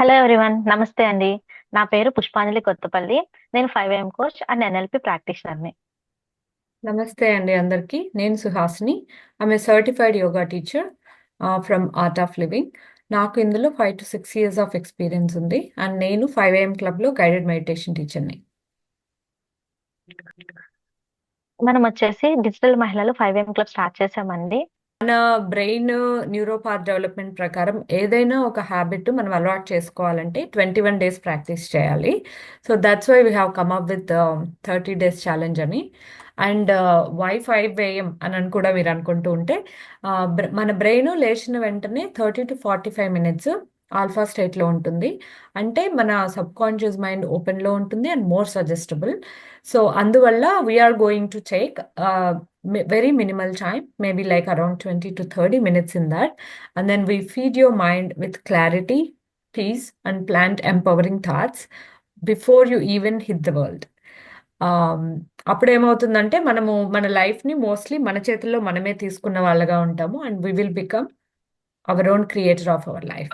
Hello everyone నమస్తే అండి. నా పేరు పుష్పాంజలి కొత్తపల్లి. నేను five AM coach and NLP ప్రాక్టీషనర్ని నమస్తే అండి అందరికీ. నేను Suhasini. A certified yoga teacher from Art of Living నాకు ఇందులో five to six years of experience ఉంది. అండ్ నేను ఫైవ్ ఏఎం క్లబ్లో గైడెడ్ మెడిటేషన్ టీచర్ని మనం వచ్చేసి డిజిటల్ మహిళలు ఫైవ్ ఏఎం క్లబ్ స్టార్ట్ చేసామండి. మన బ్రెయిన్ న్యూరోపాత్ డెవలప్మెంట్ ప్రకారం ఏదైనా ఒక హ్యాబిట్ మనం అలవాటు చేసుకోవాలంటే ట్వంటీ వన్ డేస్ ప్రాక్టీస్ చేయాలి. So that's why we have come up with thirty days challenge అని. అండ్ వై ఫైవ్ వేఎం అని అని కూడా మీరు అనుకుంటూ ఉంటే uh, మన బ్రెయిన్ లేచిన వెంటనే thirty to forty five minutes alpha స్టేట్లో ఉంటుంది. అంటే మన సబ్ కాన్షియస్ మైండ్ ఓపెన్లో ఉంటుంది అండ్ మోర్ సజెస్టబుల్ సో అందువల్ల we are going to take very minimal time, maybe like around 20 to 30 minutes in that. And then we feed your mind with clarity, peace, and plant empowering thoughts before you even hit the world. Um, అప్పుడు ఏమవుతుందంటే మనము మన లైఫ్ని mostly మన చేతుల్లో మనమే తీసుకున్న వాళ్ళగా ఉంటాము and we will become our own creator of our life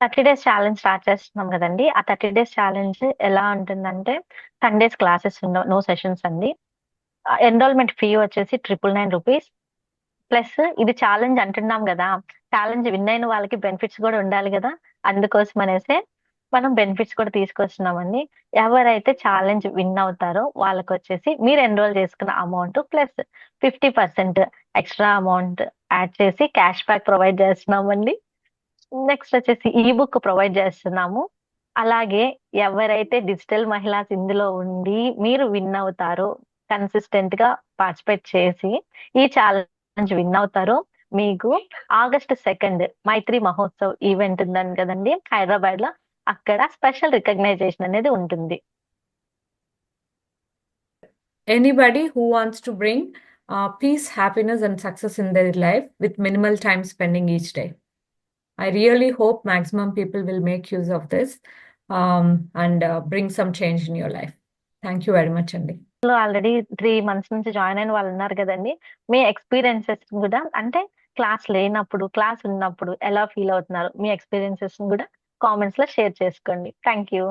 thirty days challenge start చేస్తున్నాం కదండి. ఆ థర్టీ డేస్ ఛాలెంజ్ ఎలా ఉంటుందంటే సండేస్ క్లాసెస్ ఉండవు నో సెషన్స్ అండి. ఎన్రోల్మెంట్ ఫీ వచ్చేసి ట్రిపుల్ నైన్ రూపీస్ ప్లస్ ఇది ఛాలెంజ్ అంటున్నాం కదా. ఛాలెంజ్ విన్ అయిన వాళ్ళకి బెనిఫిట్స్ కూడా ఉండాలి కదా. అందుకోసం అనేసి మనం బెనిఫిట్స్ కూడా తీసుకొస్తున్నామండి. ఎవరైతే ఛాలెంజ్ విన్ అవుతారో వాళ్ళకి వచ్చేసి మీరు ఎన్రోల్ చేసుకున్న amount plus fifty percent extra amount add చేసి క్యాష్ బ్యాక్ ప్రొవైడ్ చేస్తున్నామండి. నెక్స్ట్ వచ్చేసి ఈ బుక్ ప్రొవైడ్ చేస్తున్నాము అలాగే ఎవరైతే డిజిటల్ మహిళాస్ ఇందులో ఉండి మీరు విన్ అవుతారో కన్సిస్టెంట్గా పార్టిసిపేట్ చేసి ఈ ఛాలెంజ్ విన్ అవుతారో మీకు August second Maitri Mahotsav event ఉందని కదండి హైదరాబాద్లో అక్కడ స్పెషల్ రికగ్నైజేషన్ అనేది ఉంటుంది anybody who wants to bring peace happiness and success in their life with minimal time spending each day. I really hope maximum people will make use of this um, and uh, bring some change in your life. Thank you very much, Andy. Already three months నుంచి join అయిన వాళ్ళు ఉన్నారు కదండి మీ experiences కూడా అంటే class లేనప్పుడు class ఉన్నప్పుడు ఎలా ఫీల్ అవుతున్నారు మీ ఎక్స్పీరియన్సెస్ కూడా కామెంట్స్లో షేర్ చేసుకోండి థ్యాంక్ యూ